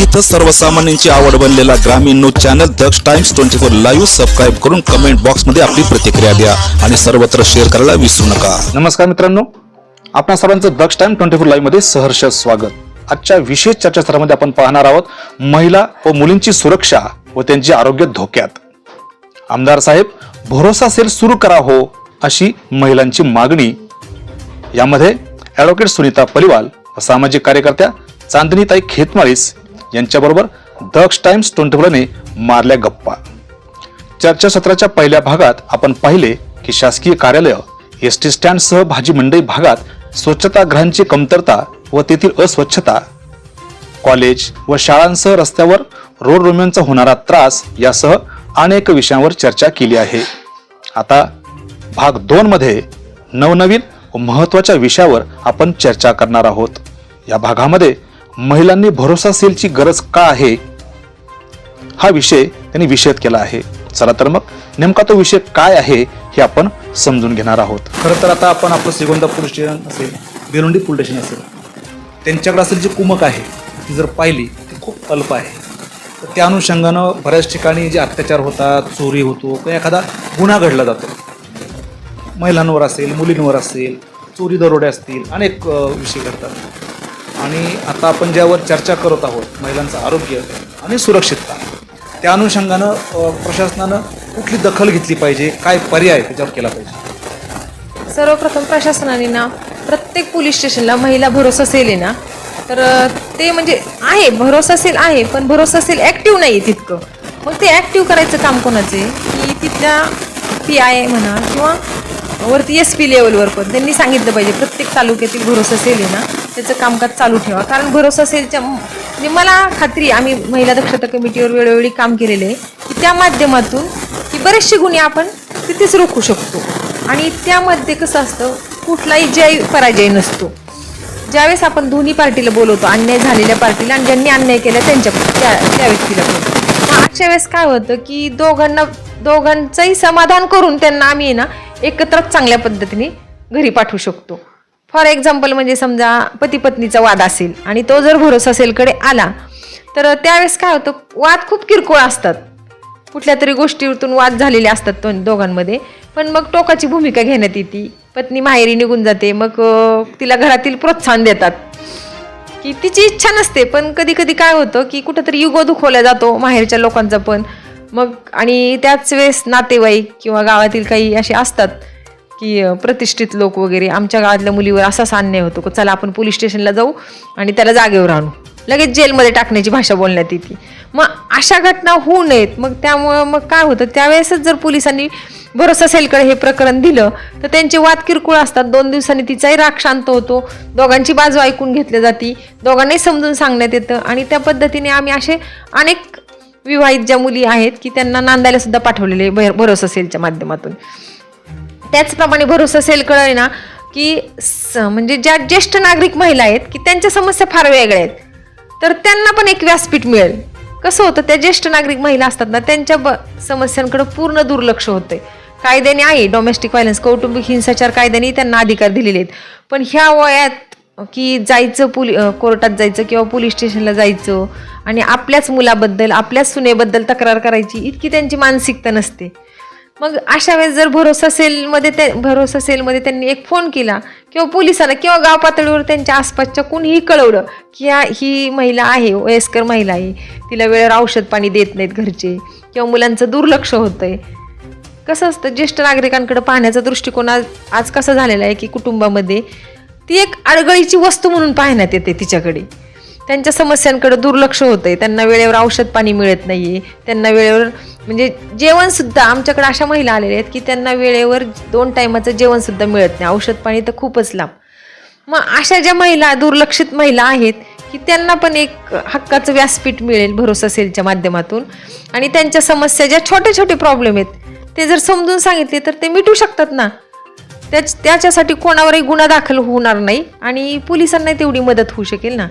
इथं सर्वसामान्यांची आवड बनलेला ग्रामीण news channel Daksh times twenty four live subscribe करून कमेंट बॉक्समध्ये आपली प्रतिक्रिया द्या आणि सर्वत्र शेअर करायला विसरू नका. नमस्कार मित्रांनो. आपण सर्वांचं दक्ष टाइम ट्वेंटी फोर लाईव्हमध्ये सहर्ष स्वागत. आजच्या विशेष चर्चासत्रामध्ये आपण पाहणार आहोत महिला व मुलींची सुरक्षा व त्यांचे आरोग्य धोक्यात. आमदार साहेब भरोसा सेल सुरू करा हो अशी महिलांची मागणी. यामध्ये ॲडव्होकेट सुनीता परिवाल व सामाजिक कार्यकर्त्या चांदनीताई खेतमाळीस यांच्याबरोबर दक्ष टाइम्स ट्वेंटी फोरने मारल्या गप्पा. चर्चासत्राच्या पहिल्या भागात आपण पाहिले की शासकीय कार्यालय एस टी स्टँडसह भाजी मंडई भागात स्वच्छतागृहांची कमतरता व तेथील अस्वच्छता कॉलेज व शाळांसह रस्त्यावर रोड रोम्यांचा होणारा त्रास यासह अनेक विषयांवर चर्चा केली आहे. आता भाग दोनमध्ये नवनवीन व महत्त्वाच्या विषयावर आपण चर्चा करणार आहोत. या भागामध्ये महिलांनी भरोसा सेलची गरज का आहे? हा विषय त्यांनी विषद केला आहे. चला तर मग नेमका तो विषय काय आहे हे आपण समजून घेणार आहोत. खरं तर आता आपण आपलं श्रीगोंदा पोलीस स्टेशन असेल बेलोंडी पोलीस स्टेशन असेल त्यांच्याकडे असेल जी कुमक आहे ती जर पाहिली ती खूप अल्प आहे. तर त्या अनुषंगानं बऱ्याच ठिकाणी जे अत्याचार होतात चोरी होतो किंवा एखादा गुन्हा घडला जातो. महिलांवर असेल मुलींवर असेल चोरी दरोडे असतील अनेक विषय घडतात. आणि आता आपण ज्यावर चर्चा करत आहोत महिलांचं आरोग्य आणि सुरक्षितता त्या अनुषंगानं प्रशासनानं कुठली दखल घेतली पाहिजे? काय पर्याय त्याच्यावर केला पाहिजे? सर्वप्रथम प्रशासनाने ना प्रत्येक पोलीस स्टेशनला महिला भरोसा सेल आहे ना तर ते म्हणजे आहे भरोसा सेल आहे पण भरोसा सेल ॲक्टिव्ह नाही आहे तितकं. मग ते ॲक्टिव्ह करायचं काम कोणाचं आहे? की तिथल्या पी आय म्हणा किंवा वरती एस पी लेवलवर पण त्यांनी सांगितलं पाहिजे प्रत्येक तालुक्यातील भरोसा सेल आहे ना त्याचं कामकाज चालू ठेवा. कारण भरोसा सेलच्या म्हणजे मला खात्री आम्ही महिला दक्षता कमिटीवर वेळोवेळी काम केलेले आहे की त्या माध्यमातून की बरेचसे गुन्हे आपण तिथेच रोखू शकतो. आणि त्यामध्ये कसं असतं कुठलाही जय पराजय नसतो. ज्यावेळेस आपण दोन्ही पार्टीला बोलवतो अन्याय झालेल्या पार्टीला आणि ज्यांनी अन्याय केला त्यांच्या त्या त्या व्यक्तीला बोलतो मग अशा वेळेस काय होतं की दोघांना दोघांचंही समाधान करून त्यांना आम्ही ना एकत्र चांगल्या पद्धतीने घरी पाठवू शकतो. फॉर एक्झाम्पल म्हणजे समजा पती पत्नीचा वाद असेल आणि तो जर भरोसा सेलकडे आला तर त्यावेळेस काय होतं वाद खूप किरकोळ असतात. कुठल्या तरी गोष्टीतून वाद झालेले असतात तो दोघांमध्ये. पण मग टोकाची भूमिका घेण्यात येते. पत्नी माहेरी निघून जाते मग तिला घरातील प्रोत्साहन देतात. की तिची इच्छा नसते पण कधी कधी काय होतं की कुठंतरी युगो दुखवला जातो माहेरच्या लोकांचा पण. मग आणि त्याच वेळेस नातेवाईक किंवा गावातील काही असे असतात की प्रतिष्ठित लोक वगैरे आमच्या गावातल्या मुलीवर असाच अन्याय होतो की चला आपण पोलीस स्टेशनला जाऊ आणि त्याला जागेवर आणू. लगेच जेलमध्ये टाकण्याची भाषा बोलण्यात येते. मग अशा घटना होऊ नयेत. मग त्यामुळं मग काय होतं? त्यावेळेसच जर पोलिसांनी भरोसा सेलकडे हे प्रकरण दिलं तर त्यांचे वाद किरकोळ असतात. दोन दिवसांनी तिचाही राग शांत होतो. दोघांची बाजू ऐकून घेतली जाती. दोघांनाही समजून सांगण्यात येतं. आणि त्या पद्धतीने आम्ही असे अनेक विवाहित ज्या मुली आहेत की त्यांना नांदायला सुद्धा पाठवलेले आहे भरोसा सेलच्या माध्यमातून. त्याचप्रमाणे भरोसा सेलकडे आहे ना की स- म्हणजे ज्या ज्येष्ठ नागरिक महिला आहेत की त्यांच्या समस्या फार वेगळ्या आहेत. तर त्यांना पण एक व्यासपीठ मिळेल. कसं होतं त्या ज्येष्ठ नागरिक महिला असतात ना त्यांच्या ब समस्यांकडे पूर्ण दुर्लक्ष होतंय. कायद्याने आहे डोमेस्टिक व्हायलन्स कौटुंबिक हिंसाचार कायद्याने त्यांना अधिकार दिलेले आहेत. पण ह्या वयात की जायचं पोलि कोर्टात जायचं किंवा पोलीस स्टेशनला जायचं आणि आपल्याच मुलाबद्दल आपल्याच सुनेबद्दल तक्रार करायची इतकी त्यांची मानसिकता नसते. मग अशा वेळेस जर भरोसा सेलमध्ये ते भरोसा सेलमध्ये त्यांनी एक फोन केला किंवा पोलिसांना किंवा गाव पातळीवर त्यांच्या आसपासच्या कोणीही कळवलं की या ही महिला आहे वयस्कर महिला आहे. तिला वेळेवर औषध पाणी देत नाहीत घरचे किंवा मुलांचं दुर्लक्ष होतं आहे कसं असतं ज्येष्ठ नागरिकांकडे पाहण्याचा दृष्टिकोन आज आज कसा झालेला आहे की कुटुंबामध्ये ती एक अडगळीची वस्तू म्हणून पाहण्यात येते तिच्याकडे. त्यांच्या समस्यांकडे दुर्लक्ष होतंय. त्यांना वेळेवर औषध पाणी मिळत नाही त्यांना वेळेवर म्हणजे जेवणसुद्धा आमच्याकडे अशा महिला आलेल्या आहेत की त्यांना वेळेवर दोन टायमाचं जेवणसुद्धा मिळत नाही. औषध पाणी तर खूपच लांब. मग अशा ज्या महिला दुर्लक्षित महिला आहेत की त्यांना पण एक हक्काचं व्यासपीठ मिळेल भरोसा सेलच्या माध्यमातून. आणि त्यांच्या समस्या ज्या छोटे छोटे प्रॉब्लेम आहेत ते जर समजून सांगितले तर ते मिटू शकतात ना. त्याच त्याच्यासाठी कोणावरही गुन्हा दाखल होणार नाही आणि पोलिसांना तेवढी मदत होऊ शकेल ना.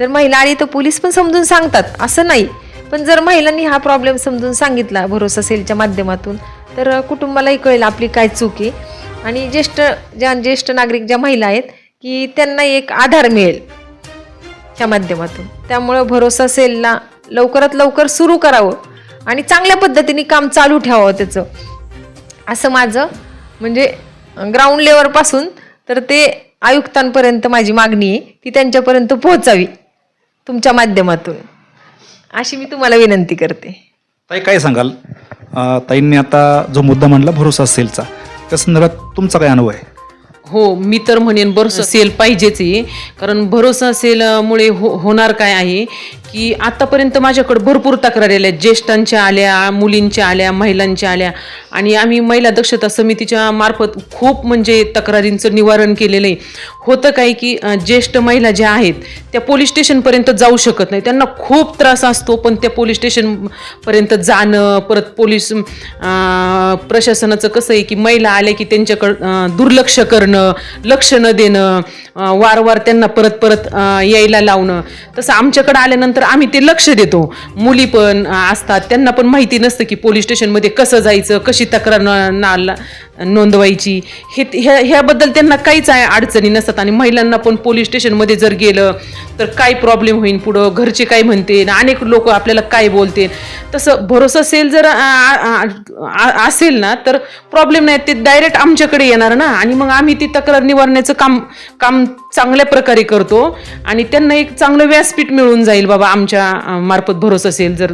जर महिला आली तर पोलीस पण समजून सांगतात. असं नाही. पण जर महिलांनी हा प्रॉब्लेम समजून सांगितला भरोसा सेलच्या माध्यमातून तर कुटुंबालाही कळेल आपली काय चूक आहे. आणि ज्येष्ठ ज्या ज्येष्ठ नागरिक ज्या महिला आहेत की त्यांना एक आधार मिळेल त्या माध्यमातून. त्यामुळं भरोसा सेलला लवकरात लवकर सुरू करावं आणि चांगल्या पद्धतीने काम चालू ठेवावं त्याचं. असं माझं म्हणजे ग्राउंड लेवलपासून तर ते आयुक्तांपर्यंत माझी मागणी आहे. ती त्यांच्यापर्यंत पोहोचावी. तुमच्या माध्यमातून. अशी मी तुम्हाला विनंती करते. ताई काय सांगाल? अं, ताईंनी आता जो मुद्दा मांडला भरोसा सेलचा. त्या संदर्भात तुमचा काय अनुभव आहे? हो मी तर म्हणेन भरोसा सेल पाहिजेच आहे. कारण भरोसा सेलमुळे हो होणार काय आहे? की आतापर्यंत माझ्याकडे भरपूर तक्रारी आल्या. ज्येष्ठांच्या आल्या मुलींच्या आल्या महिलांच्या आल्या. आणि आम्ही महिला दक्षता समितीच्या मार्फत खूप म्हणजे तक्रारींचं निवारण केलेलं आहे होतं काय की ज्येष्ठ महिला ज्या आहेत त्या पोलीस स्टेशनपर्यंत जाऊ शकत नाही. त्यांना खूप त्रास असतो पण त्या पोलीस स्टेशनपर्यंत जाणं परत पोलीस प्रशासनाचं कसं आहे की महिला आल्या की त्यांच्याकडं दुर्लक्ष करणं लक्ष न देणं वारंवार त्यांना परत परत यायला लावणं. तसं आमच्याकडं आल्यानंतर तर आम्ही ते लक्ष देतो. मुली पण असतात. त्यांना पण माहिती नसतं की पोलीस स्टेशनमध्ये कसं जायचं कशी तक्रार ना नोंदवायची. हे ह्या ह्याबद्दल त्यांना काहीच आहे अडचणी नसतात आणि महिलांना पण पोलीस स्टेशनमध्ये जर गेलं तर काय प्रॉब्लेम होईल पुढं? घरचे काय म्हणते? अनेक लोक आपल्याला काय बोलते? तसं भरोसा सेल जर असेल ना तर प्रॉब्लेम नाही. ते डायरेक्ट आमच्याकडे येणार ना. आणि मग आम्ही ती तक्रार निवारण्याचं काम काम चांगल्या प्रकारे करतो. आणि त्यांना एक चांगलं व्यासपीठ मिळून जाईल बाबा आमच्या मार्फत भरोसा असेल जर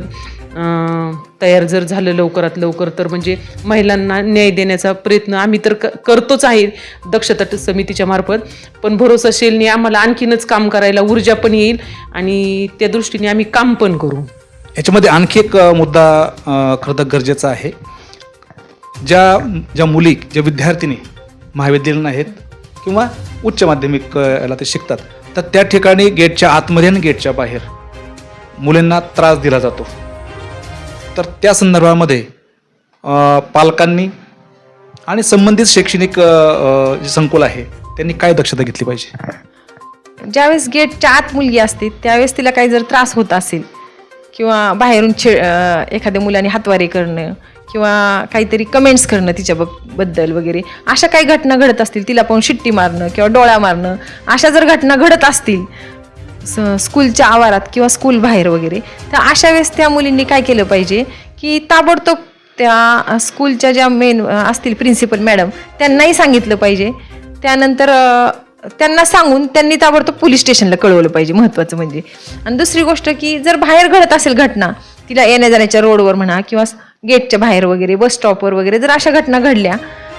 तयार जर झालं लवकरात लवकर तर. म्हणजे महिलांना न्याय देण्याचा प्रयत्न आम्ही तर क- करतोच आहे दक्षता समितीच्या मार्फत. पण भरोसा सेलने आम्हाला आणखीनच काम करायला ऊर्जा पण येईल आणि त्या दृष्टीने आम्ही काम पण करू. याच्यामध्ये आणखी एक मुद्दा खरं तर गरजेचा आहे. ज्या ज्या मुली ज्या विद्यार्थिनी महाविद्यालयीन आहेत किंवा उच्च माध्यमिक याला ते शिकतात. तर त्या ठिकाणी गेटच्या आतमध्ये आणि गेटच्या बाहेर मुलींना त्रास दिला जातो. तर त्या संदर्भामध्ये पालकांनी आणि संबंधित शैक्षणिक जे संकुल आहे त्यांनी काय दक्षता घेतली पाहिजे? ज्यावेळेस गेटच्या आत मुलगी असते त्यावेळेस तिला काही जर त्रास होत असेल किंवा बाहेरून छे एखाद्या मुलाने हातवारी करणं किंवा काहीतरी कमेंट्स करणं तिच्या बद्दल वगैरे. अशा काही घटना घडत असतील तिला पाहून शिट्टी मारणं किंवा डोळा मारणं अशा जर घटना घडत असतील स- स्कूलच्या आवारात किंवा स्कूल बाहेर वगैरे तर अशा वेळेस त्या मुलींनी काय केलं पाहिजे की ताबडतोब त्या स्कूलच्या ज्या मेन असतील प्रिन्सिपल मॅडम त्यांनाही सांगितलं पाहिजे. त्यानंतर त्यांना सांगून त्यांनी ताबडतोब पोलीस स्टेशनला कळवलं पाहिजे महत्त्वाचं म्हणजे. आणि दुसरी गोष्ट की जर बाहेर घडत असेल घटना तिला येण्या जाण्याच्या रोडवर म्हणा किंवा गेटच्या बाहेर वगैरे बस स्टॉपवर वगैरे जर अशा घटना घडल्या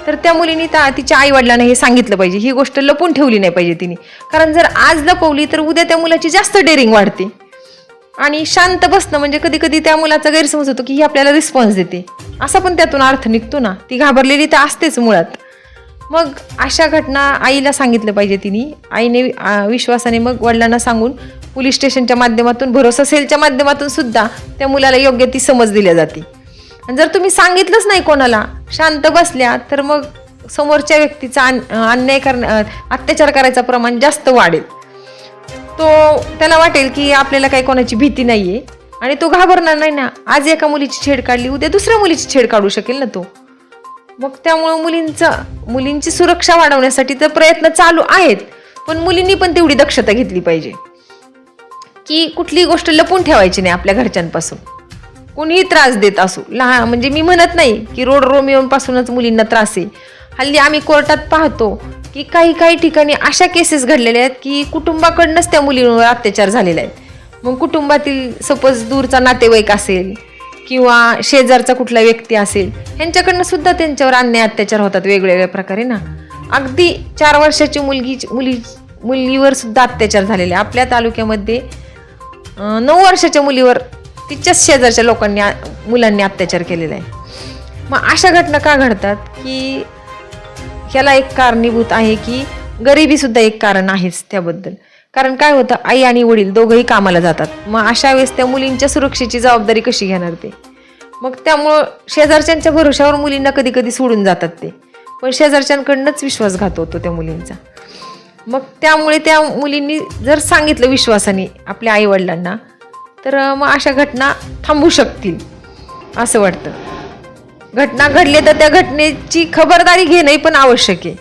तर त्या मुलीने त्या तिच्या आईवडिलांना हे सांगितलं पाहिजे. ही गोष्ट लपून ठेवली नाही पाहिजे तिने. कारण जर आज लपवली तर उद्या त्या मुलाची जास्त डेअरिंग वाढते. आणि शांत बसणं म्हणजे कधी कधी त्या मुलाचा गैरसमज होतो की ही आपल्याला रिस्पॉन्स देते. असा पण त्यातून अर्थ निघतो ना. ती घाबरलेली तर असतेच मुळात. मग अशा घटना आईला सांगितलं पाहिजे तिने. आईने विश्वासाने मग वडिलांना सांगून पोलीस स्टेशनच्या माध्यमातून भरोसा सेलच्या माध्यमातून सुद्धा त्या मुलाला योग्य ती समज दिल्या जाते. जर तुम्ही सांगितलंच नाही कोणाला शांत बसल्या तर मग समोरच्या व्यक्तीचा अन- अन्याय करण अत्याचार करायचं प्रमाण जास्त वाढेल. तो त्याला वाटेल की आपल्याला काही कोणाची भीती नाही आहे आणि तो घाबरणार नाही ना. आज एका मुलीची छेड काढली उद्या दुसऱ्या मुलीची छेड काढू शकेल ना तो. मग त्यामुळं मुलींचं मुलींची सुरक्षा वाढवण्यासाठी तर प्रयत्न चालू आहेत पण मुलींनी पण तेवढी दक्षता घेतली पाहिजे. की कुठलीही गोष्ट लपून ठेवायची नाही आपल्या घरच्यांपासून. कोणीही त्रास देत असू. लहान म्हणजे मी म्हणत नाही की रोड रोमिओपासूनच मुलींना त्रास आहे. हल्ली आम्ही कोर्टात पाहतो की काही काही ठिकाणी अशा केसेस घडलेल्या आहेत की कुटुंबाकडनंच त्या मुलींवर अत्याचार झालेले आहेत. मग कुटुंबातील सपोज दूरचा नातेवाईक असेल किंवा शेजारचा कुठला व्यक्ती असेल यांच्याकडनं सुद्धा त्यांच्यावर अन्याय अत्याचार होतात वेगवेगळ्या प्रकारे ना. अगदी चार वर्षाची मुलगी मुली मुलीवर सुद्धा अत्याचार झालेले आहे. आपल्या तालुक्यामध्ये नऊ वर्षाच्या मुलीवर तिच्याच शेजारच्या लोकांनी मुलांनी अत्याचार केलेला आहे. मग अशा घटना का घडतात की ह्याला एक कारणीभूत आहे की गरिबीसुद्धा एक कारण आहेच त्याबद्दल. कारण काय होतं आई आणि वडील दोघंही कामाला जातात. मग अशा वेळेस त्या मुलींच्या सुरक्षेची जबाबदारी कशी घेणार ते? मग त्यामुळं शेजारच्यांच्या भरोशावर मुलींना कधी कधी सोडून जातात ते. पण शेजारच्यांकडनंच विश्वासघात होतो त्या मुलींचा. मग त्यामुळे त्या मुलींनी जर सांगितलं विश्वासाने आपल्या आईवडिलांना तर मग अशा घटना थांबू शकतील असं वाटतं. घटना घडली तर त्या घटनेची खबरदारी घेणंही पण आवश्यक आहे.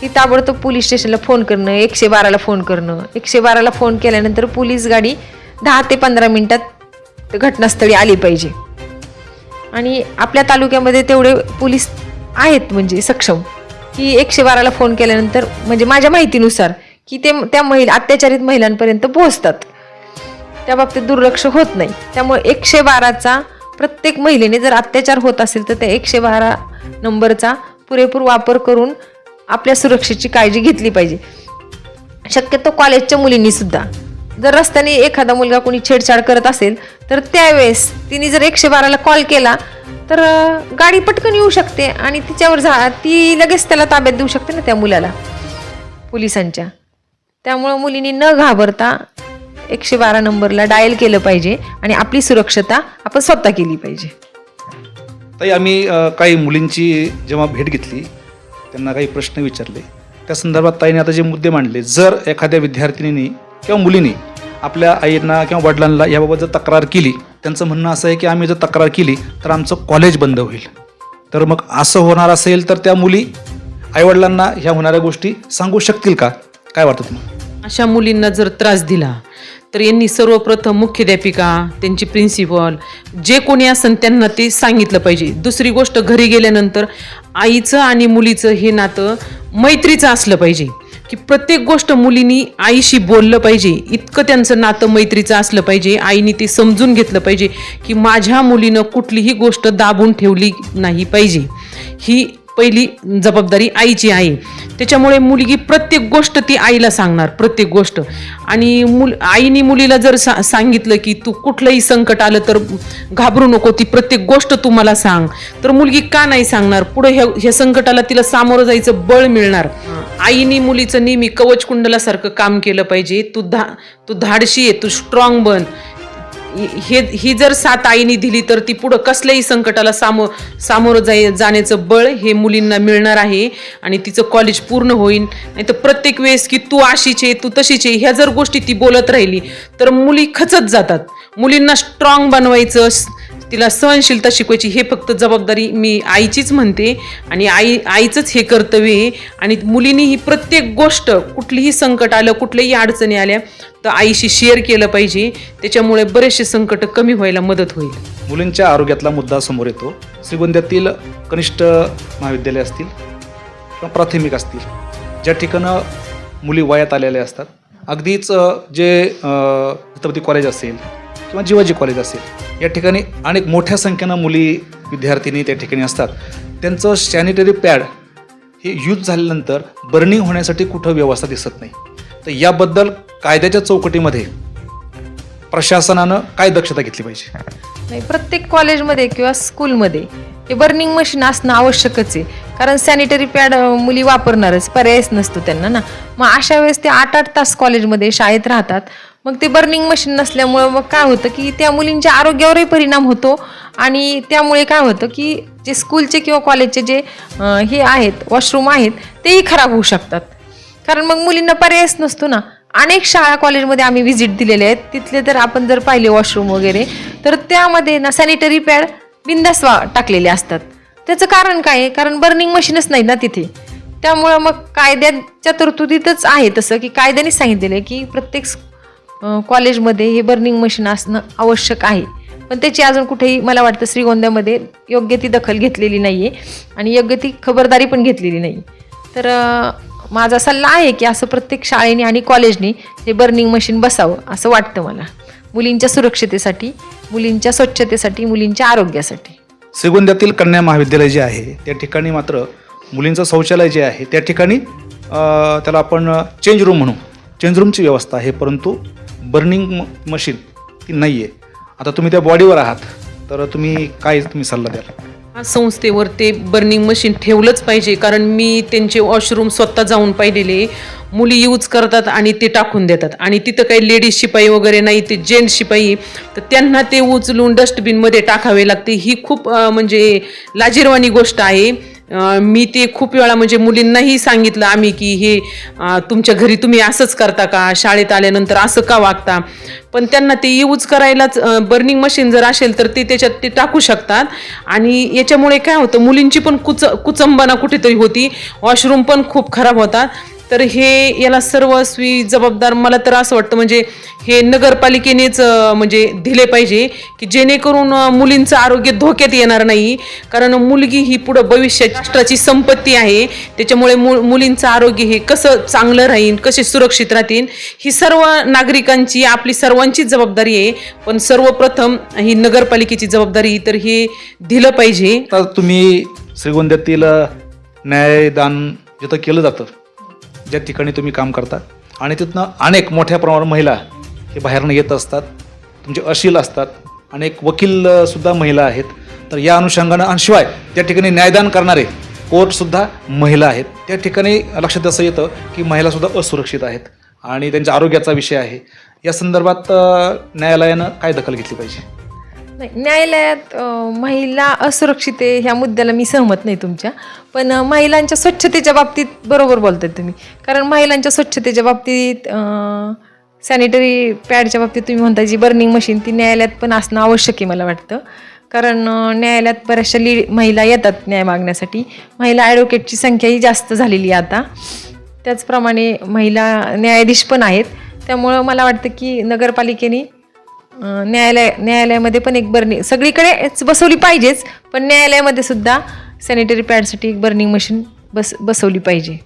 की ताबडतोब पोलीस स्टेशनला फोन करणं एकशे बाराला फोन करणं एकशे बाराला फोन केल्यानंतर पोलीस गाडी दहा ते पंधरा मिनटात घटनास्थळी आली पाहिजे. आणि आपल्या तालुक्यामध्ये तेवढे पोलीस आहेत म्हणजे सक्षम की एकशे बाराला फोन केल्यानंतर म्हणजे माझ्या माहितीनुसार की ते त्या महिला अत्याचारित महिलांपर्यंत पोहोचतात. त्या बाबतीत दुर्लक्ष होत नाही. त्यामुळे एकशे बाराचा प्रत्येक महिलेने जर अत्याचार होत असेल तर त्या एकशे बारा नंबरचा पुरेपूर वापर करून आपल्या सुरक्षेची काळजी घेतली पाहिजे. शक्यतो कॉलेजच्या मुलींनीसुद्धा जर रस्त्याने एखादा मुलगा कोणी छेडछाड करत असेल तर त्यावेळेस तिने जर एकशे बाराला कॉल केला तर गाडी पटकन येऊ शकते आणि तिच्यावर झा ती लगेच त्याला ताब्यात देऊ शकते ना त्या मुलाला पोलिसांच्या. त्यामुळं मुलींनी न घाबरता एकशे बारा नंबरला डायल केलं पाहिजे आणि आपली सुरक्षता आपण स्वतः केली पाहिजे. ताई आम्ही काही मुलींची जेव्हा भेट घेतली त्यांना काही प्रश्न विचारले. त्या संदर्भात ताईने आता जे मुद्दे मांडले जर एखाद्या विद्यार्थिनीने किंवा मुलीने आपल्या आईंना किंवा वडिलांना याबाबत जर तक्रार केली त्यांचं म्हणणं असं आहे की आम्ही जर तक्रार केली तर आमचं कॉलेज बंद होईल. तर मग असं होणार असेल तर त्या मुली आईवडिलांना ह्या होणाऱ्या गोष्टी सांगू शकतील का? काय वाटतं तुम्हाला? अशा मुलींना जर त्रास दिला तर यांनी सर्वप्रथम मुख्याध्यापिका त्यांची प्रिन्सिपल जे कोणी असन त्यांना ते सांगितलं पाहिजे. दुसरी गोष्ट घरी गेल्यानंतर आईचं आणि मुलीचं हे नातं मैत्रीचं असलं पाहिजे. की प्रत्येक गोष्ट मुलीनी आईशी बोललं पाहिजे. इतकं त्यांचं नातं मैत्रीचं असलं पाहिजे. आईने ते समजून घेतलं पाहिजे की माझ्या मुलीनं कुठलीही गोष्ट दाबून ठेवली नाही पाहिजे. ही पहिली जबाबदारी आईची आहे. त्याच्यामुळे मुलगी प्रत्येक गोष्ट ती आईला सांगणार प्रत्येक गोष्ट. आणि मुल आईने मुलीला जर सा सांगितलं की तू कुठलंही संकट आलं तर घाबरू नको ती प्रत्येक गोष्ट तू मला सांग. तर मुलगी का नाही सांगणार? पुढे ह्या ह्या संकटाला तिला सामोरं जायचं बळ मिळणार. आईने मुलीचं नेहमी कवच कुंडलासारखं काम केलं पाहिजे. तू धा तू धाडशी आहे तू स्ट्रॉंग बन. हे ही जर साथ आईने दिली तर ती पुढं कसल्याही संकटाला सामो सामोरं जाय जाण्याचं बळ हे मुलींना मिळणार आहे आणि तिचं कॉलेज पूर्ण होईल नाही तर प्रत्येक वेळेस की तू अशीच आहे तू तशीच आहे ह्या जर गोष्टी ती बोलत राहिली तर मुली खचत जातात. मुलींना स्ट्रॉंग बनवायचं तिला सहनशीलता शिकवायची हे फक्त जबाबदारी मी आईचीच म्हणते आणि आई आईचंच हे कर्तव्य आहे. आणि मुलींनी ही प्रत्येक गोष्ट कुठलीही संकट आलं कुठल्याही अडचणी आल्या तर आईशी शेअर केलं पाहिजे. त्याच्यामुळे बरेचसे संकट कमी व्हायला मदत होईल. मुलींच्या आरोग्यातला मुद्दा समोर येतो. श्रीगोंद्यातील कनिष्ठ महाविद्यालय असतील किंवा प्राथमिक असतील ज्या ठिकाणं मुली वयात आलेल्या असतात. अगदीच जे छत्रपती कॉलेज असेल किंवा जिवाजी कॉलेज असेल या ठिकाणी अनेक मोठ्या संख्येनं मुली विद्यार्थिनी त्या ठिकाणी असतात. त्यांचं सॅनिटरी पॅड हे यूज झाल्यानंतर बर्निंग होण्यासाठी कुठं व्यवस्था दिसत नाही. तर याबद्दल कायद्याच्या चौकटीमध्ये प्रशासनानं काय दक्षता घेतली पाहिजे? नाही प्रत्येक कॉलेजमध्ये किंवा स्कूलमध्ये हे बर्निंग मशीन असणं आवश्यकच आहे. कारण सॅनिटरी पॅड मुली वापरणारच पर्यायच नसतो त्यांना ना. मग अशा वेळेस ते आठ आठ तास कॉलेजमध्ये शाळेत राहतात. मग ते बर्निंग मशीन नसल्यामुळं मग काय होतं की त्या मुलींच्या आरोग्यावरही परिणाम होतो. आणि त्यामुळे काय होतं की जे स्कूलचे किंवा कॉलेजचे जे हे आहेत वॉशरूम आहेत तेही खराब होऊ शकतात. कारण मग मुलींना पर्यायच नसतो ना. अनेक शाळा कॉलेजमध्ये आम्ही व्हिजिट दिलेले आहेत. तिथले तर आपण जर पाहिले वॉशरूम वगैरे तर त्यामध्ये ना सॅनिटरी पॅड बिंदास वा टाकलेले असतात. त्याचं कारण काय आहे? कारण बर्निंग मशीनच नाही ना तिथे. त्यामुळं मग कायद्याच्या तरतुदीतच आहे तसं की कायद्याने सांगितलेलं आहे की प्रत्येक कॉलेजमध्ये हे बर्निंग मशीन असणं आवश्यक आहे. पण त्याची अजून कुठेही मला वाटतं श्रीगोंद्यामध्ये योग्य ती दखल घेतलेली नाही आहे आणि योग्य ती खबरदारी पण घेतलेली नाही. तर माझा सल्ला आहे की असं प्रत्येक शाळेने आणि कॉलेजने हे बर्निंग मशीन बसावं असं वाटतं मला. मुलींच्या सुरक्षतेसाठी मुलींच्या स्वच्छतेसाठी मुलींच्या आरोग्यासाठी. श्रीगोंद्यातील कन्या महाविद्यालय जे आहे त्या ठिकाणी मात्र मुलींचं शौचालय जे आहे त्या ठिकाणी त्याला आपण चेंज रूम म्हणू. चेंज रूमची व्यवस्था आहे परंतु बर्निंग मशीन ती नाही आहे आता तुम्ही त्या बॉडीवर आहात तर तुम्ही काय तुम्ही सल्ला द्याल? हा संस्थेवर ते बर्निंग मशीन ठेवलंच पाहिजे कारण मी त्यांचे वॉशरूम स्वतः जाऊन पाहिलेले. मुली यूज करतात आणि ते टाकून देतात. आणि तिथं काही लेडीज शिपाई वगैरे नाही ते जेंट्स शिपाई. तर त्यांना ते उचलून डस्टबिनमध्ये टाकावे लागते. ही खूप म्हणजे लाजिरवाणी गोष्ट आहे. मी ते खूप वेळा म्हणजे मुलींनाही सांगितलं आम्ही की हे तुमच्या घरी तुम्ही असंच करता का? शाळेत आल्यानंतर असं का वागता? पण त्यांना ते यूज करायलाच बर्निंग मशीन जर असेल तर ते त्याच्यात ते टाकू शकतात. आणि याच्यामुळे काय होतं मुलींची पण कुच कुचंबना कुठेतरी होती. वॉशरूम पण खूप खराब होतात तर हे याला सर्वस्वी जबाबदार मला तर असं वाटतं म्हणजे हे नगरपालिकेनेच म्हणजे दिले पाहिजे की जेणेकरून मुलींचं आरोग्य धोक्यात येणार नाही. कारण मुलगी ही पुढं भविष्यात राष्ट्राची संपत्ती आहे. त्याच्यामुळे मु मुलींचं आरोग्य हे कसं चांगलं राहील कसे सुरक्षित राहतील ही सर्व नागरिकांची आपली सर्वांचीच जबाबदारी आहे. पण सर्वप्रथम ही नगरपालिकेची जबाबदारी तर हे दिलं पाहिजे. तर तुम्ही श्रीगोंद्यातील न्यायदान जिथं केलं जातं ज्या ठिकाणी तुम्ही काम करता आणि तिथनं अनेक मोठ्या प्रमाणावर महिला हे बाहेरनं येत असतात तुमचे अशील असतात अनेक वकीलसुद्धा महिला आहेत. तर या अनुषंगानं आणि शिवाय त्या ठिकाणी न्यायदान करणारे कोर्टसुद्धा महिला आहेत. त्या ठिकाणी लक्षात असं येतं की महिलासुद्धा असुरक्षित आहेत आणि त्यांच्या आरोग्याचा विषय आहे. या संदर्भात न्यायालयानं काय दखल घेतली पाहिजे? नाही न्यायालयात महिला असुरक्षिते ह्या मुद्द्याला मी सहमत नाही तुमच्या. पण महिलांच्या स्वच्छतेच्या बाबतीत बरोबर बोलताय तुम्ही. कारण महिलांच्या स्वच्छतेच्या बाबतीत सॅनिटरी पॅडच्या बाबतीत तुम्ही म्हणता जी बर्निंग मशीन ती न्यायालयात पण असणं आवश्यक आहे मला वाटतं. कारण न्यायालयात बऱ्याचशा ली महिला येतात न्याय मागण्यासाठी. महिला ॲडव्होकेटची संख्याही जास्त झालेली आहे आता. त्याचप्रमाणे महिला न्यायाधीश पण आहेत. त्यामुळं मला वाटतं की नगरपालिकेने न्यायालय न्यायालयामध्ये पण एक बर्निंग सगळीकडेच बसवली पाहिजेच पण न्यायालयामध्ये सुद्धा सॅनिटरी पॅडसाठी एक बर्निंग मशीन बस बसवली पाहिजे.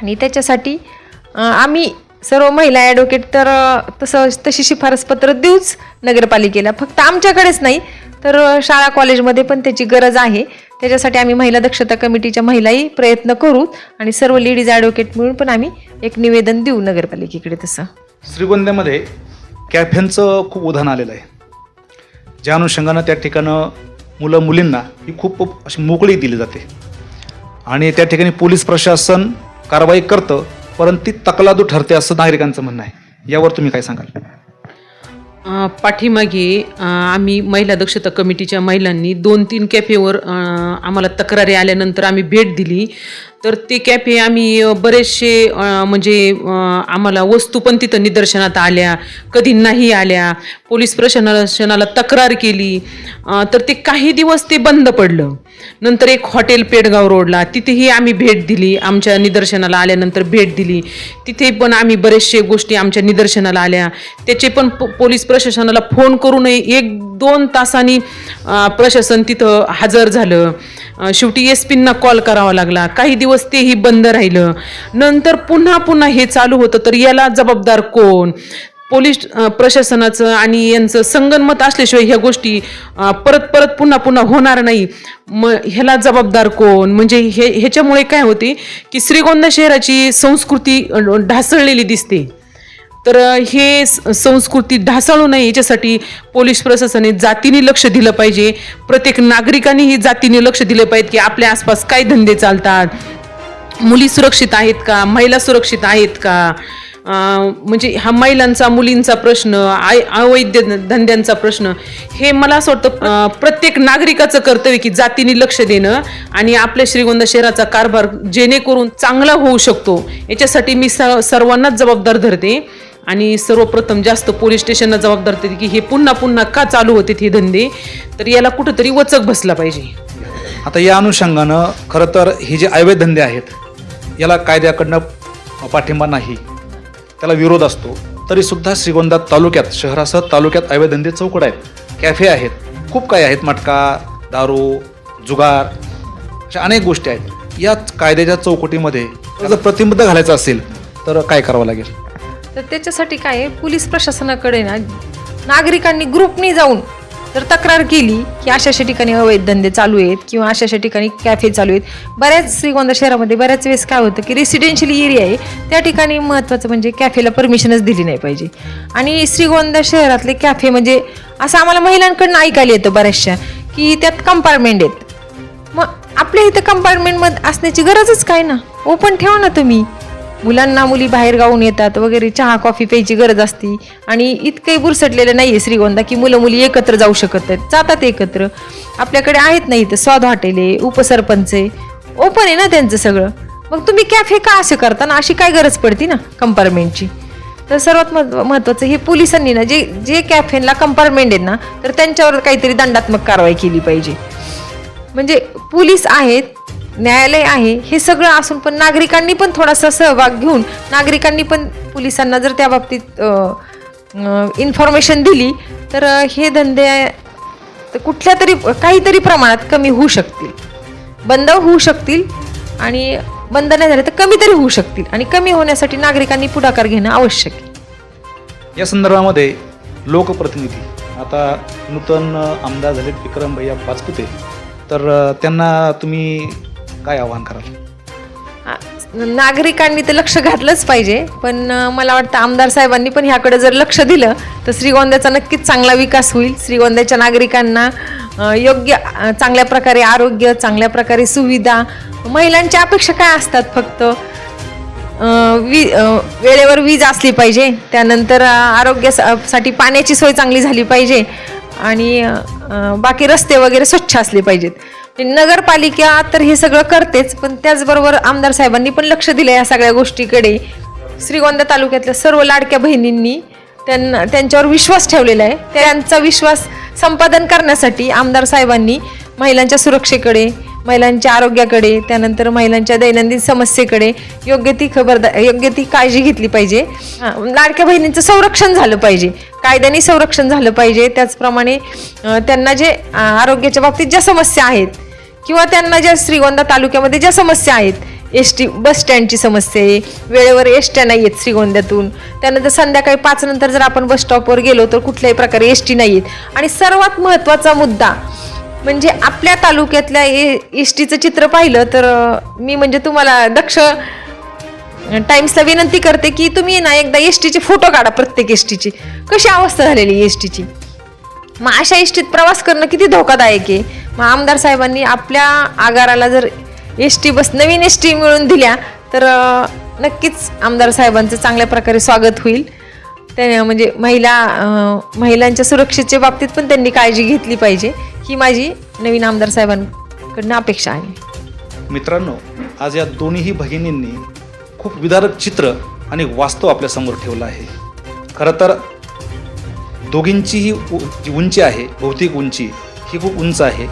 आणि त्याच्यासाठी आम्ही सर्व महिला ॲडव्होकेट तर तसं तशी शिफारसपत्र देऊच नगरपालिकेला. फक्त आमच्याकडेच नाही तर शाळा कॉलेजमध्ये पण त्याची गरज आहे. त्याच्यासाठी आम्ही महिला दक्षता कमिटीच्या महिलाही प्रयत्न करू आणि सर्व लेडीज ॲडव्होकेट मिळून पण आम्ही एक निवेदन देऊ नगरपालिकेकडे तसं. श्रीगोंद्यामध्ये कॅफ्यांचं खूप उधाण आलेलं आहे. ज्या अनुषंगानं त्या ठिकाणं मुलं मुलींना ही खूप अशी मोकळी दिली जाते. आणि त्या ठिकाणी पोलीस प्रशासन कारवाई करतं परंतु ती तकलादू ठरते असं नागरिकांचं म्हणणं आहे. यावर तुम्ही काय सांगाल? पाठीमागे आम्ही महिला दक्षता कमिटीच्या महिलांनी दोन तीन कॅफेवर आम्हाला तक्रारी आल्यानंतर आम्ही भेट दिली. तर ते कॅफे आम्ही बरेचसे म्हणजे आम्हाला वस्तू पण तिथं निदर्शनात आल्या कधी नाही आल्या. पोलीस प्रशासनाला तक्रार केली. तर ते काही दिवस ते बंद पडलं. नंतर एक हॉटेल पेडगाव रोडला तिथेही आम्ही भेट दिली. आमच्या निदर्शनाला आल्यानंतर भेट दिली. तिथे पण आम्ही बरेचसे गोष्टी आमच्या निदर्शनाला आल्या. त्याचे पण पोलीस प्रशासनाला फोन करूनही एक दोन तासांनी प्रशासन तिथं हजर झालं. शेवटी एस पींना कॉल करावा लागला. काही दिवस तेही बंद राहिलं. नंतर पुन्हा पुन्हा हे चालू होतं तर याला जबाबदार कोण? पोलीस प्रशासनाचं आणि यांचं संगनमत असल्याशिवाय ह्या गोष्टी परत परत पुन्हा पुन्हा होणार नाही. मग ह्याला जबाबदार कोण? म्हणजे हे ह्याच्यामुळे काय होते की श्रीगोंदा शहराची संस्कृती ढासळलेली दिसते. तर हे स- संस्कृती ढासळू नये याच्यासाठी पोलीस प्रशासनाने जातीने लक्ष दिलं पाहिजे. प्रत्येक नागरिकांनीही जातीने लक्ष दिलं पाहिजे की आपल्या आसपास काय धंदे चालतात. मुली सुरक्षित आहेत का? महिला सुरक्षित आहेत का? म्हणजे हा महिलांचा मुलींचा प्रश्न आय अवैध धंद्यांचा प्रश्न हे मला असं वाटतं प्रत्येक नागरिकाचं कर्तव्य की जातीने लक्ष देणं आणि आपल्या श्रीगोंदा शहराचा कारभार जेणेकरून चांगला होऊ शकतो. याच्यासाठी मी स सर्वांनाच जबाबदार धरते. आणि सर्वप्रथम जास्त पोलीस स्टेशनला जबाबदार देते की हे पुन्हा पुन्हा का चालू होते हे धंदे? तर याला कुठंतरी वचक बसला पाहिजे. आता या अनुषंगानं खरं तर हे जे अवैध धंदे आहेत याला कायद्याकडनं पाठिंबा नाही. त्याला विरोध असतो. तरीसुद्धा श्रीगोंदा तालुक्यात शहरासह तालुक्यात अवैध धंदे चौकड आहेत. कॅफे आहेत. खूप काही आहेत. मटका दारू जुगार अशा अनेक गोष्टी आहेत. याच कायद्याच्या चौकटीमध्ये जर प्रतिबंध घालायचा असेल तर काय करावं लागेल? तर त्याच्यासाठी काय आहे, पोलीस प्रशासनाकडे ना नागरिकांनी ग्रुपनी जाऊन जर तक्रार केली की अशा अशा ठिकाणी अवैध धंदे चालू आहेत किंवा अशा अशा ठिकाणी कॅफे चालू आहेत बऱ्याच श्रीगोंदा शहरामध्ये बऱ्याच वेळेस काय होतं की रेसिडेन्शियल एरिया आहे त्या ठिकाणी महत्त्वाचं म्हणजे कॅफेला परमिशनच दिली नाही पाहिजे. आणि श्रीगोंदा शहरातले कॅफे म्हणजे असं आम्हाला महिलांकडनं ऐकायला येतं बऱ्याचशा की त्यात कंपार्टमेंट आहेत. मग आपल्या इथं कंपार्टमेंटमध्ये असण्याची गरजच काय ना? ओपन ठेवा ना तुम्ही. मुलांना मुली बाहेर गावून येतात वगैरे चहा कॉफी प्यायची गरज असती. आणि इतकंही बुरसटलेलं नाही आहे श्रीगोंदा की मुलं मुली एकत्र जाऊ शकत आहेत जातात एकत्र. आपल्याकडे आहेत नाही तर स्वाद हॉटेल आहे उपसरपंच आहे ओपन आहे ना त्यांचं सगळं. मग तुम्ही कॅफे का असं करता ना? अशी काय गरज पडती ना कंपार्टमेंटची तर सर्वात महत्त्व महत्त्वाचं हे पोलिसांनी ना जे जे कॅफेनला कंपार्टमेंट आहेत ना तर त्यांच्यावर काहीतरी दंडात्मक कारवाई केली पाहिजे. म्हणजे पोलीस आहेत न्यायालय आहे हे सगळं असून पण नागरिकांनी पण थोडासा सहभाग घेऊन नागरिकांनी पण पोलिसांना जर त्या बाबतीत इन्फॉर्मेशन दिली तर हे धंदे तर कुठल्या तरी काहीतरी प्रमाणात कमी होऊ शकतील. बंद होऊ शकतील आणि बंद नाही झाले तर कमी तरी होऊ शकतील आणि कमी होण्यासाठी नागरिकांनी पुढाकार घेणं आवश्यक आहे. या संदर्भामध्ये लोकप्रतिनिधी आता नूतन आमदार झालेत विक्रम भैया पाचपुते तर त्यांना तुम्ही काय आव्हान कराल? आ, नागरिकांनी तर लक्ष घातलंच पाहिजे पण अ, मला वाटतं आमदार साहेबांनी पण ह्याकडे जर लक्ष दिलं तर श्रीगोंद्याचा नक्कीच चांगला विकास होईल. श्रीगोंद्याच्या नागरिकांना अ, योग्य अ, चांगल्या प्रकारे आरोग्य चांगल्या प्रकारे सुविधा महिलांच्या अपेक्षा काय असतात फक्त? अ, वी अ, वेळेवर वीज असली पाहिजे त्यानंतर अ, आरोग्यासाठी पाण्याची सोय चांगली झाली पाहिजे आणि अ, अ, बाकी रस्ते वगैरे स्वच्छ असले पाहिजेत. नगरपालिका तर हे सगळं करतेच पण त्याचबरोबर आमदार साहेबांनी पण लक्ष दिलं या सगळ्या गोष्टीकडे. श्रीगोंदा तालुक्यातल्या सर्व लाडक्या बहिणींनी त्यांना त्यांच्यावर विश्वास ठेवलेला आहे. त्यांचा विश्वास संपादन करण्यासाठी आमदार साहेबांनी महिलांच्या सुरक्षेकडे महिलांच्या आरोग्याकडे त्यानंतर महिलांच्या दैनंदिन समस्येकडे योग्य ती खबरदार योग्य ती काळजी घेतली पाहिजे. लाडक्या बहिणींचं संरक्षण झालं पाहिजे. कायद्याने संरक्षण झालं पाहिजे. त्याचप्रमाणे त्यांना जे आरोग्याच्या बाबतीत ज्या समस्या आहेत किंवा त्यांना ज्या श्रीगोंदा तालुक्यामध्ये ज्या समस्या आहेत एस टी बस स्टँडची समस्या आहे वेळेवर एस ट्या नाही आहेत श्रीगोंद्यातून त्यानंतर संध्याकाळी पाच नंतर जर आपण बस स्टॉपवर गेलो तर कुठल्याही प्रकारे एस टी नाही आहेत. आणि सर्वात महत्त्वाचा मुद्दा म्हणजे आपल्या तालुक्यातल्या ए एस टीचं चित्र पाहिलं तर मी म्हणजे तुम्हाला दक्ष टाइम्सला विनंती करते की तुम्ही ना एकदा एस टीचे फोटो काढा प्रत्येक एस टीची कशी अवस्था झालेली एस टीची मग अशा इष्टीत प्रवास करणं किती धोकादायक आहे. मग आमदार साहेबांनी आपल्या आगाराला जर एस टी बस नवीन एस टी मिळून दिल्या तर नक्कीच आमदार साहेबांचं चांगल्या प्रकारे स्वागत होईल. त्या म्हणजे महिला महिलांच्या सुरक्षेच्या बाबतीत पण त्यांनी काळजी घेतली पाहिजे. ही माझी नवीन आमदार साहेबांकडनं अपेक्षा आहे. मित्रांनो आज या दोन्हीही भगिनींनी खूप विदारक चित्र आणि वास्तव आपल्यासमोर ठेवलं आहे. खरं तर दोघींची ही जी उंची आहे भौतिक उंची ही खूप उंच आहे.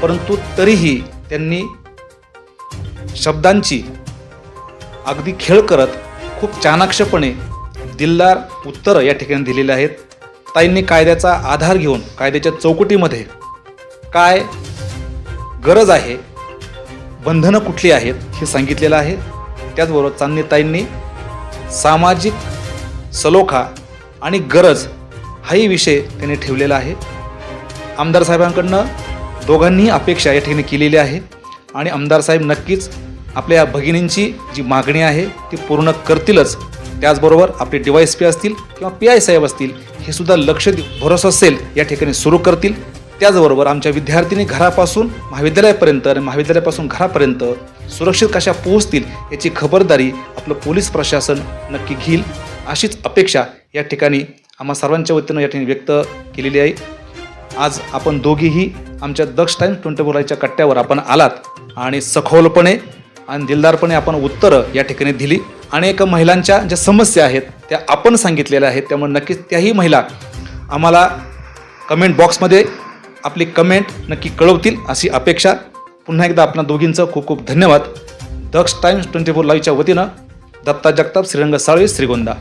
परंतु तरीही त्यांनी शब्दांची अगदी खेळ करत खूप चाणाक्षपणे दिलदार उत्तरं या ठिकाणी दिलेली आहेत. ताईंनी कायद्याचा आधार घेऊन कायद्याच्या चौकटीमध्ये काय गरज आहे बंधनं कुठली आहेत हे सांगितलेलं आहे. त्याचबरोबर चांदणीताईंनी सामाजिक सलोखा आणि गरज हाही विषय त्यांनी ठेवलेला आहे. आमदार साहेबांकडनं दोघांनीही अपेक्षा या ठिकाणी केलेली आहे. आणि आमदार साहेब नक्कीच आपल्या भगिनींची जी मागणी आहे ती पूर्ण करतीलच. त्याचबरोबर आपले डी वाय एस पी असतील किंवा पी आय साहेब असतील हे सुद्धा लक्ष दे- भरोसा असेल या ठिकाणी सुरू करतील. त्याचबरोबर आमच्या विद्यार्थिनी घरापासून महाविद्यालयापर्यंत आणि महाविद्यालयापासून घरापर्यंत सुरक्षित कशा पोहोचतील याची खबरदारी आपलं पोलीस प्रशासन नक्की घेईल. अशीच अपेक्षा या ठिकाणी आम्हा सर्वांच्या वतीनं या ठिकाणी व्यक्त केलेली आहे. आज आपण दोघीही आमच्या दक्ष टाईम ट्वेंटी फोर आयच्या कट्ट्यावर आपण आलात आणि सखोलपणे आणि दिलदारपणे आपण उत्तरं या ठिकाणी दिली. अनेक महिलांच्या ज्या समस्या आहेत त्या आपण सांगितलेल्या आहेत. त्यामुळे नक्कीच त्याही महिला आम्हाला कमेंट बॉक्समध्ये आपली कमेंट नक्की कळवतील अशी अपेक्षा. पुन्हा एकदा आपल्या दोघींचं खूप खूप धन्यवाद. दक्ष टाइम्स ट्वेंटी फोर लाईव्हच्या वतीनं दत्ता जगताप श्रीरंग साळवे श्रीगोंदा.